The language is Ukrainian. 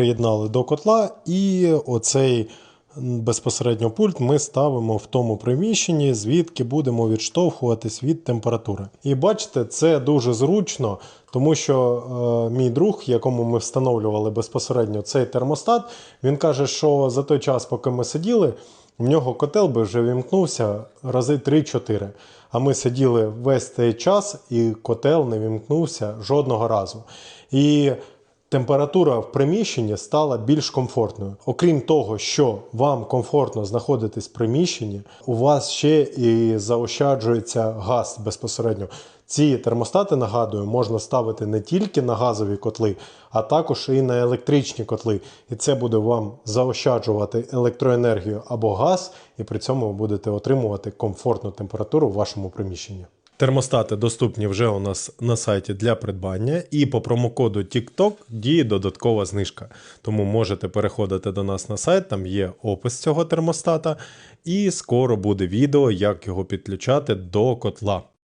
Приєднали до котла, і оцей безпосередньо пульт ми ставимо в тому приміщенні, звідки будемо відштовхуватись від температури. І бачите, це дуже зручно, тому що е, мій друг, якому ми встановлювали безпосередньо цей термостат, він каже, що за той час, поки ми сиділи, в нього котел би вже вімкнувся рази 3-4. А ми сиділи весь цей час, і котел не вімкнувся жодного разу. І температура в приміщенні стала більш комфортною. Окрім того, що вам комфортно знаходитись в приміщенні, у вас ще і заощаджується газ безпосередньо. Ці термостати, нагадую, можна ставити не тільки на газові котли, а також і на електричні котли. І це буде вам заощаджувати електроенергію або газ, і при цьому ви будете отримувати комфортну температуру в вашому приміщенні. Термостати доступні вже у нас на сайті для придбання, і по промокоду TikTok діє додаткова знижка. Тому можете переходити до нас на сайт, там є опис цього термостата, і скоро буде відео, як його підключати до котла.